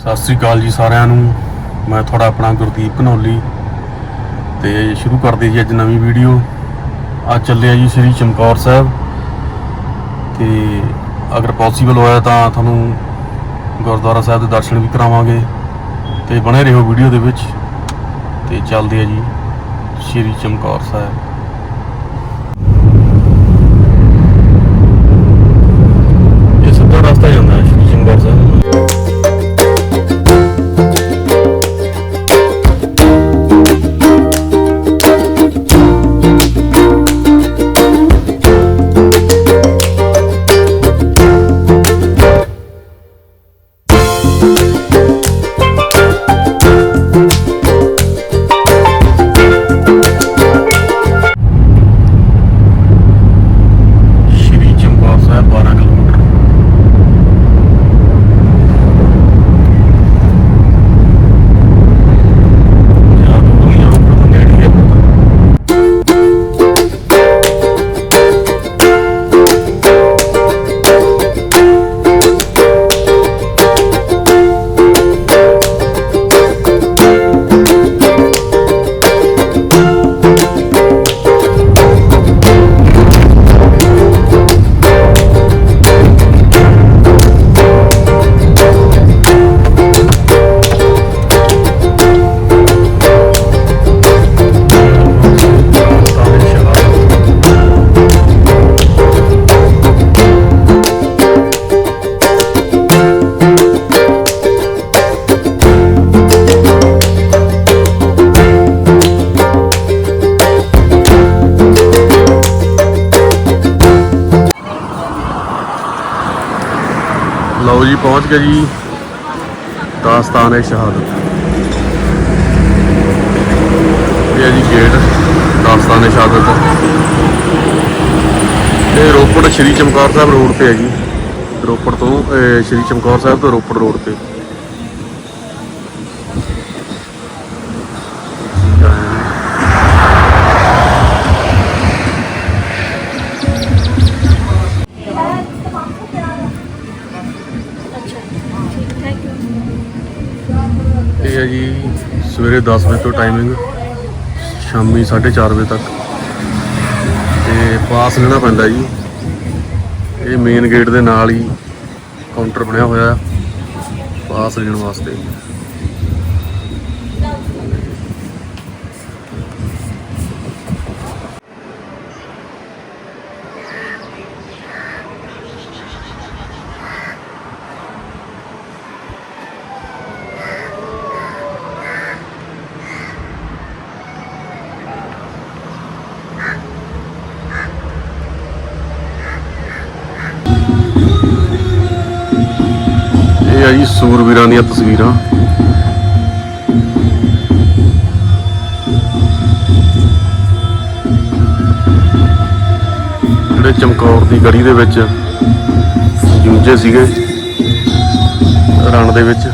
ਸਤਿ ਸ੍ਰੀ ਅਕਾਲ ਜੀ ਸਾਰਿਆਂ ਨੂੰ। ਮੈਂ ਤੁਹਾਡਾ ਆਪਣਾ ਗੁਰਦੀਪ ਘਨੌਲੀ ਤੇ ਸ਼ੁਰੂ ਕਰਦੇ ਜੀ ਅੱਜ ਨਵੀਂ ਵੀਡੀਓ। ਅੱਜ ਚੱਲਿਆ ਜੀ ਸ੍ਰੀ ਚਮਕੌਰ ਸਾਹਿਬ। ਤੇ ਅਗਰ ਪੋਸੀਬਲ ਹੋਇਆ ਤਾਂ ਤੁਹਾਨੂੰ ਗੁਰਦੁਆਰਾ ਸਾਹਿਬ ਦੇ ਦਰਸ਼ਨ ਵੀ ਕਰਾਵਾਂਗੇ ਤੇ ਬਣੇ ਰਹੋ ਵੀਡੀਓ ਦੇ ਵਿੱਚ। ਤੇ ਚੱਲਦੇ ਆ ਜੀ ਸ੍ਰੀ ਚਮਕੌਰ ਸਾਹਿਬ। ਪਹੁੰਚ ਗਏ ਜੀ। ਦਾਸਤਾਨ ਹੈ ਸ਼ਹਾਦਤ। ਇਹ ਹੈ ਜੀ ਗੇਟ, ਦਾਸਤਾਨ ਹੈ ਸ਼ਹਾਦਤ। ਇਹ ਰੋਪੜ ਸ਼੍ਰੀ ਚਮਕੌਰ ਸਾਹਿਬ ਰੋਡ ਤੇ ਹੈ ਜੀ। ਰੋਪੜ ਤੋਂ ਸ਼੍ਰੀ ਚਮਕੌਰ ਸਾਹਿਬ ਤੋਂ ਰੋਪੜ ਰੋਡ ਤੇ। ਸਵੇਰੇ 10 ਵਜੇ ਤੋਂ ਟਾਈਮਿੰਗ ਸ਼ਾਮੀ 4:30 ਵਜੇ ਤੱਕ। ਤੇ ਪਾਸ ਲੈਣਾ ਪੈਂਦਾ ਜੀ। ਇਹ ਮੇਨ ਗੇਟ ਦੇ ਨਾਲ ਹੀ ਕਾਊਂਟਰ ਬਣਿਆ ਹੋਇਆ। ਪਾਸ ਲੈਣ ਵਾਸਤੇ। ਇਹ ਆ ਜੀ ਸੂਰਵੀਰਾਂ ਦੀਆਂ ਤਸਵੀਰਾਂ। ਜਿਹੜੇ ਚਮਕੌਰ ਦੀ ਗੜੀ ਦੇ ਵਿੱਚ ਜੂਝੇ ਸੀਗੇ, ਰਣ ਦੇ ਵਿੱਚ।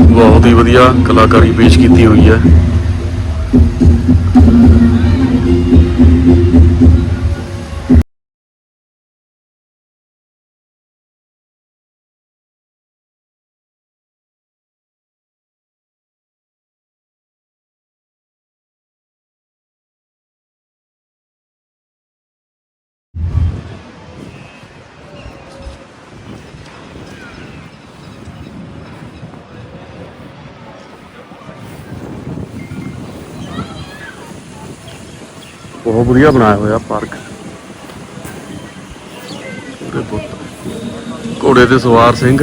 ਬਹੁਤ ਹੀ ਵਧੀਆ ਕਲਾਕਾਰੀ ਪੇਸ਼ ਕੀਤੀ ਹੋਈ ਹੈ। ਬਹੁਤ ਵਧੀਆ ਬਣਾਇਆ ਹੋਇਆ ਪਾਰਕ। ਘੋੜੇ ਤੇ ਸਵਾਰ ਸਿੰਘ।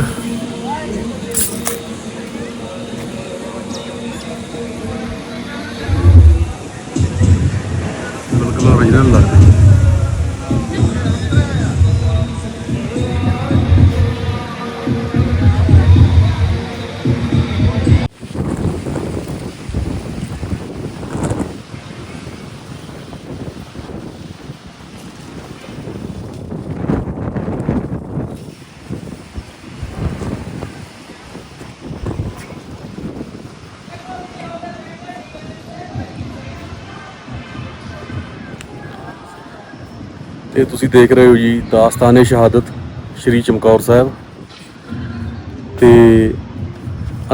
ਇਹ ਤੁਸੀਂ ਦੇਖ ਰਹੇ ਹੋ ਜੀ ਦਾਸਤਾਨੇ ਸ਼ਹਾਦਤ, ਸ਼੍ਰੀ ਚਮਕੌਰ ਸਾਹਿਬ। ਤੇ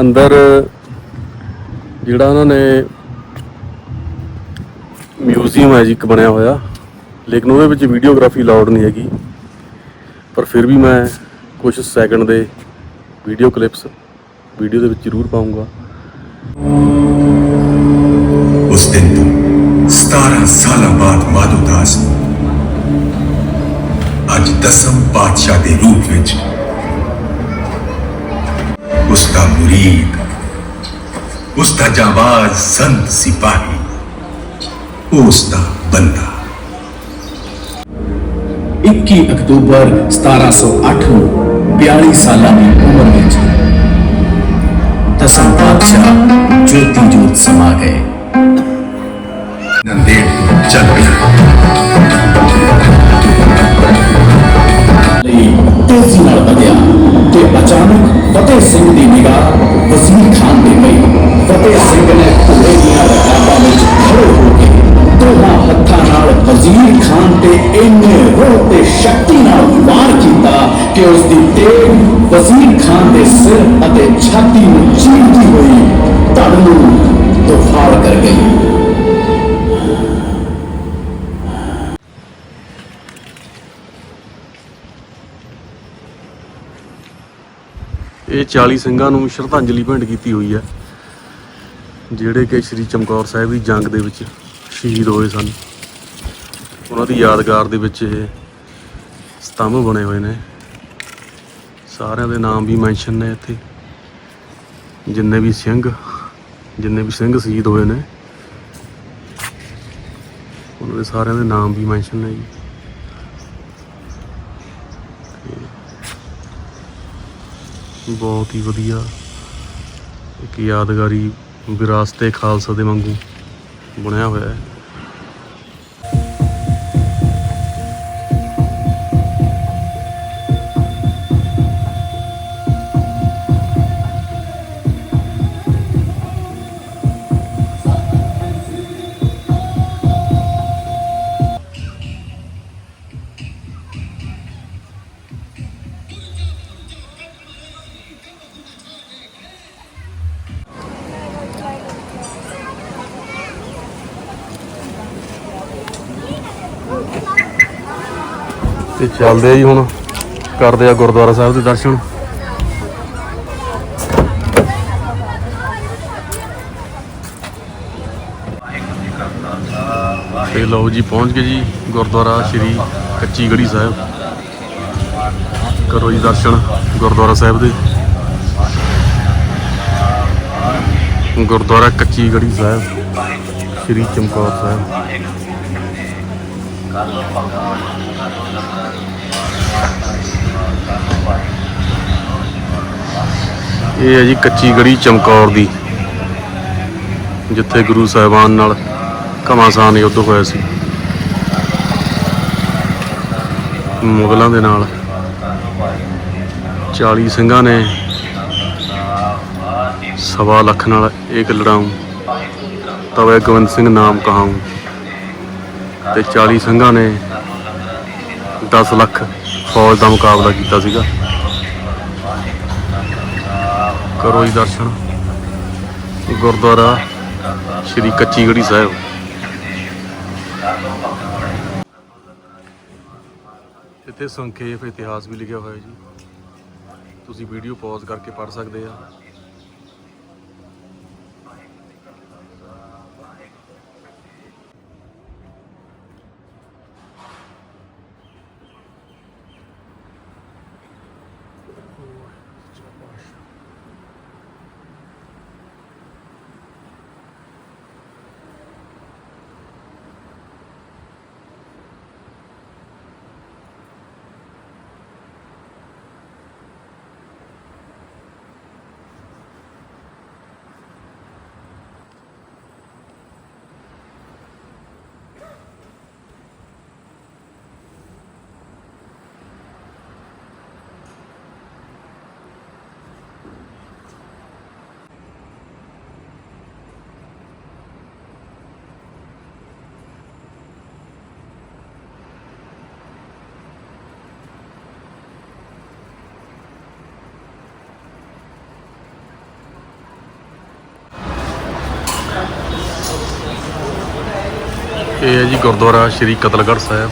ਅੰਦਰ ਜਿਹੜਾ ਉਹਨਾਂ ਨੇ ਮਿਊਜ਼ੀਅਮ ਹੈ ਜੀ, ਇੱਕ ਬਣਿਆ ਹੋਇਆ, ਲੇਕਿਨ ਉਹਦੇ ਵਿੱਚ ਵੀਡੀਓਗ੍ਰਾਫੀ ਅਲਾਉਡ ਨਹੀਂ ਹੈਗੀ। ਪਰ ਫਿਰ ਵੀ ਮੈਂ ਕੁਝ ਸੈਕਿੰਡ ਦੇ ਵੀਡੀਓ ਕਲਿੱਪਸ ਵੀਡੀਓ ਦੇ ਵਿੱਚ ਜ਼ਰੂਰ ਪਾਉਂਗਾ ਉਸ ਦਿਨ ਤੋਂ 17 ਸਾਲਾਂ ਬਾਅਦ ਮਾਧੋ ਦਾਸ ਅੱਜ ਦਸਮ ਪਾਤਸ਼ਾਹ ਦੇ ਰੂਪ ਵਿੱਚ ਉਸ ਦਾ ਮੁਰੀਦ ਉਸ ਦਾ ਜਾਬਾਜ਼ ਸੰਤ ਸਿਪਾਹੀ ਉਸ ਦਾ ਬੰਦਾ 21 ਅਕਤੂਬਰ 1708 ਨੂੰ 42 ਸਾਲਾਂ ਦੀ ਉਮਰ ਵਿੱਚ ਦਸਮ ਪਾਤਸ਼ਾਹ ਜੋਤੀ ਜੋਤ ਸਮਾ ਗਏ ਨੰਦੇੜ ਤੋਂ ਚੱਲ ਪਿਆ ਫਤਿਹ ਸਿੰਘ ਦੀ ਨਿਗਾਹ ਵਜ਼ੀਰ ਖਾਨ ਤੇ ਪਈ। ਫਤਿਹ ਸਿੰਘ ਨੇ ਘੋੜੇ ਦੀਆਂ ਰਕਾਬਾਂ ਵਿੱਚ ਖੜੇ ਹੋ ਕੇ ਦੋਹਾਂ ਹੱਥਾਂ ਨਾਲ ਵਜ਼ੀਰ ਖਾਨ ਤੇ ਇੰਨੇ ਰੋਹ ਤੇ ਸ਼ਕਤੀ ਨਾਲ ਵਾਰ ਕੀਤਾ ਕਿ ਉਸ ਦੀ ਤੇਗ ਵਜ਼ੀਰ ਖਾਨ ਦੇ ਸਿਰ ਅਤੇ ਛਾਤੀ ਨੂੰ ਚੀਰਦੀ ਹੋਈ ਧੜ ਨੂੰ ਤੋਫਾੜ ਕਰ ਗਈ। ਇਹ 40 ਸਿੰਘਾਂ ਨੂੰ ਸ਼ਰਧਾਂਜਲੀ ਭੇਂਟ ਕੀਤੀ ਹੋਈ ਹੈ, ਜਿਹੜੇ ਕਿ ਸ੍ਰੀ ਚਮਕੌਰ ਸਾਹਿਬ ਦੀ ਜੰਗ ਦੇ ਵਿੱਚ ਸ਼ਹੀਦ ਹੋਏ ਸਨ। ਉਹਨਾਂ ਦੀ ਯਾਦਗਾਰ ਦੇ ਵਿੱਚ ਇਹ ਸਤੰਭ ਬਣੇ ਹੋਏ ਨੇ। ਸਾਰਿਆਂ ਦੇ ਨਾਮ ਵੀ ਮੈਂਸ਼ਨ ਨੇ ਇੱਥੇ। ਜਿੰਨੇ ਵੀ ਸਿੰਘ, ਜਿੰਨੇ ਵੀ ਸਿੰਘ ਸ਼ਹੀਦ ਹੋਏ ਨੇ, ਉਹਨਾਂ ਦੇ ਸਾਰਿਆਂ ਦੇ ਨਾਮ ਵੀ ਮੈਂਸ਼ਨ ਨੇ ਜੀ। ਬਹੁਤ ਹੀ ਵਧੀਆ। ਇੱਕ ਯਾਦਗਾਰੀ ਵਿਰਾਸਤੇ ਖਾਲਸਾ ਦੇ ਵਾਂਗੂ ਬਣਿਆ ਹੋਇਆ ਹੈ ਤੇ ਚੱਲਦੇ ਆ ਜੀ ਹੁਣ। ਕਰਦੇ ਆ ਗੁਰਦੁਆਰਾ ਸਾਹਿਬ ਦੇ ਦਰਸ਼ਨ। ਤੇ ਲਓ ਜੀ, ਪਹੁੰਚ ਗਏ ਜੀ ਗੁਰਦੁਆਰਾ ਸ਼੍ਰੀ ਕੱਚੀ ਗੜੀ ਸਾਹਿਬ। ਕਰੋ ਜੀ ਦਰਸ਼ਨ ਗੁਰਦੁਆਰਾ ਸਾਹਿਬ ਦੇ। ਗੁਰਦੁਆਰਾ ਕੱਚੀ ਗੜੀ ਸਾਹਿਬ, ਸ਼੍ਰੀ ਚਮਕੌਰ ਸਾਹਿਬ। ਇਹ ਹੈ ਜੀ ਕੱਚੀ ਗੜੀ ਚਮਕੌਰ ਦੀ, ਜਿੱਥੇ ਗੁਰੂ ਸਾਹਿਬਾਨ ਨਾਲ ਘਮਾਸਾਨ ਯੁੱਧ ਹੋਇਆ ਸੀ। ਮੁਗਲਾਂ ਦੇ ਨਾਲ 40 ਸਿੰਘਾਂ ਨੇ ਸਵਾ ਲੱਖ ਨਾਲ ਇੱਕ ਲੜਾਉ, ਤਵੇ ਗੋਬਿੰਦ ਸਿੰਘ ਨਾਮ ਕਹਾਉ ਤੇ 40 ਸਿੰਘਾਂ ਨੇ 10 ਲੱਖ ਫੌਜ ਦਾ ਮੁਕਾਬਲਾ ਕੀਤਾ ਸੀਗਾ। ਕਰੋ ਜੀ ਦਰਸ਼ਨ। ਗੁਰਦੁਆਰਾ ਸ਼੍ਰੀ ਕੱਚੀ ਗੜੀ ਸਾਹਿਬ। ਇੱਥੇ ਸੰਖੇਪ ਇਤਿਹਾਸ ਵੀ ਲਿਖਿਆ ਹੋਇਆ ਜੀ। ਤੁਸੀਂ ਵੀਡੀਓ ਪੌਜ਼ ਕਰਕੇ ਪੜ੍ਹ ਸਕਦੇ ਆ। ਇਹ ਹੈ ਜੀ ਗੁਰਦੁਆਰਾ ਸ਼੍ਰੀ ਕਤਲਗੜ੍ਹ ਸਾਹਿਬ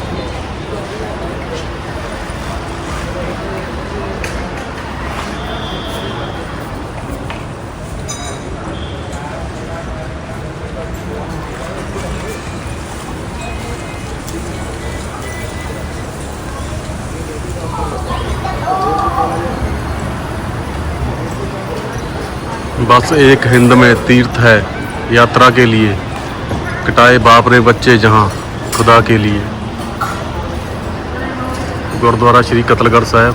बस एक हिंद में तीर्थ है यात्रा के लिए ਕਟਾਏ ਬਾਪ ਰੇ ਬੱਚੇ ਜਹਾਂ ਖੁਦਾ ਕੇ ਲਈ ਗੁਰਦੁਆਰਾ ਸ਼੍ਰੀ ਕਤਲਗੜ੍ਹ ਸਾਹਿਬ।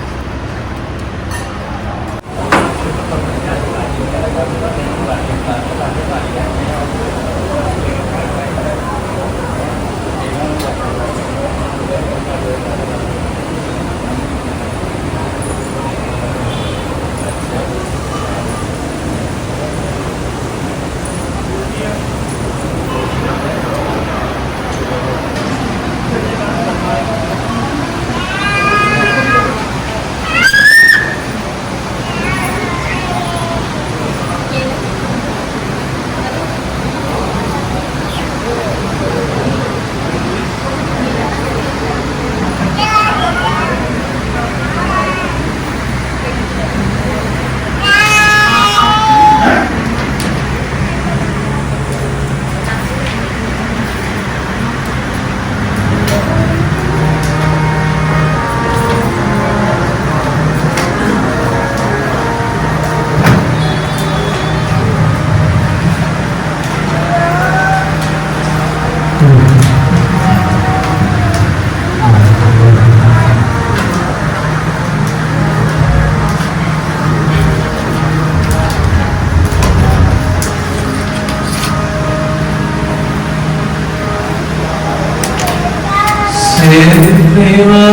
ਇਹ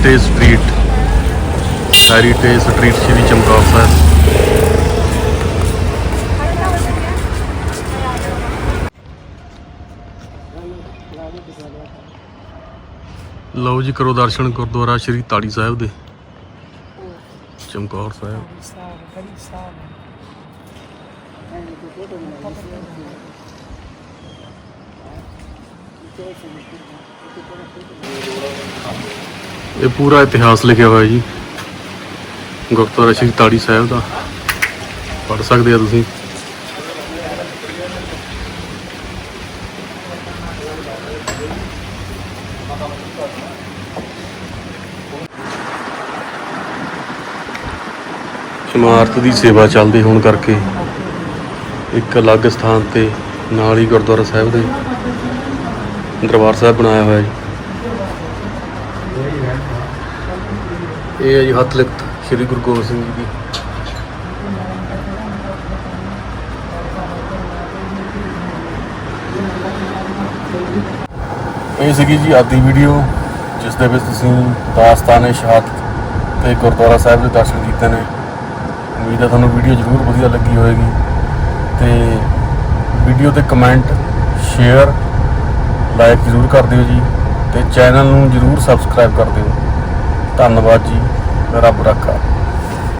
heritage street heritage street Shri Chamkaur Sahib ਲਓ ਜੀ, ਕਰੋ ਦਰਸ਼ਨ ਗੁਰਦੁਆਰਾ ਸ਼੍ਰੀ ਤਾੜੀ ਸਾਹਿਬ ਦੇ। ਚਮਕੌਰ ਸਾਹਿਬ। ਇਹ ਪੂਰਾ ਇਤਿਹਾਸ ਲਿਖਿਆ ਹੋਇਆ ਜੀ। ਗੁਰਦੁਆਰਾ ਸ਼੍ਰੀ ਤਾੜੀ ਸਾਹਿਬ ਦਾ। ਪੜ੍ਹ ਸਕਦੇ ਆ ਤੁਸੀਂ। ਇਮਾਰਤ ਦੀ ਸੇਵਾ ਚੱਲਦੀ ਹੋਣ ਕਰਕੇ ਇੱਕ ਅਲੱਗ ਸਥਾਨ ਤੇ ਨਾਲ ਹੀ ਗੁਰਦੁਆਰਾ ਸਾਹਿਬ ਦੇ ਦਰਬਾਰ ਸਾਹਿਬ ਬਣਾਇਆ ਹੋਇਆ ਜੀ। ਇਹ ਹੈ ਜੀ ਹੱਥ ਲਿਖਤ, ਸ੍ਰੀ ਗੁਰੂ ਗੋਬਿੰਦ ਸਿੰਘ ਜੀ ਦੀ। ਇਹ ਸੀਗੀ ਜੀ ਆਦੀ ਵੀਡੀਓ, ਜਿਸ ਦੇ ਵਿੱਚ ਤੁਸੀਂ ਦਾਸਤਾਨੇ ਸ਼ਹਾਦਤ ਤੇ ਗੁਰਦੁਆਰਾ ਸਾਹਿਬ ਦੇ ਦਰਸ਼ਨ ਕੀਤੇ ਨੇ। ਉਮੀਦ ਹੈ ਤੁਹਾਨੂੰ ਵੀਡੀਓ ਜ਼ਰੂਰ ਵਧੀਆ ਲੱਗੀ ਹੋਵੇਗੀ। ਤੇ ਵੀਡੀਓ ਤੇ ਕਮੈਂਟ, ਸ਼ੇਅਰ, ਲਾਈਕ ਜ਼ਰੂਰ ਕਰ ਦਿਓ ਜੀ। ਤੇ ਚੈਨਲ ਨੂੰ ਜ਼ਰੂਰ ਸਬਸਕ੍ਰਾਈਬ ਕਰ ਦਿਓ। ਧੰਨਵਾਦ ਜੀ। Arapuracá.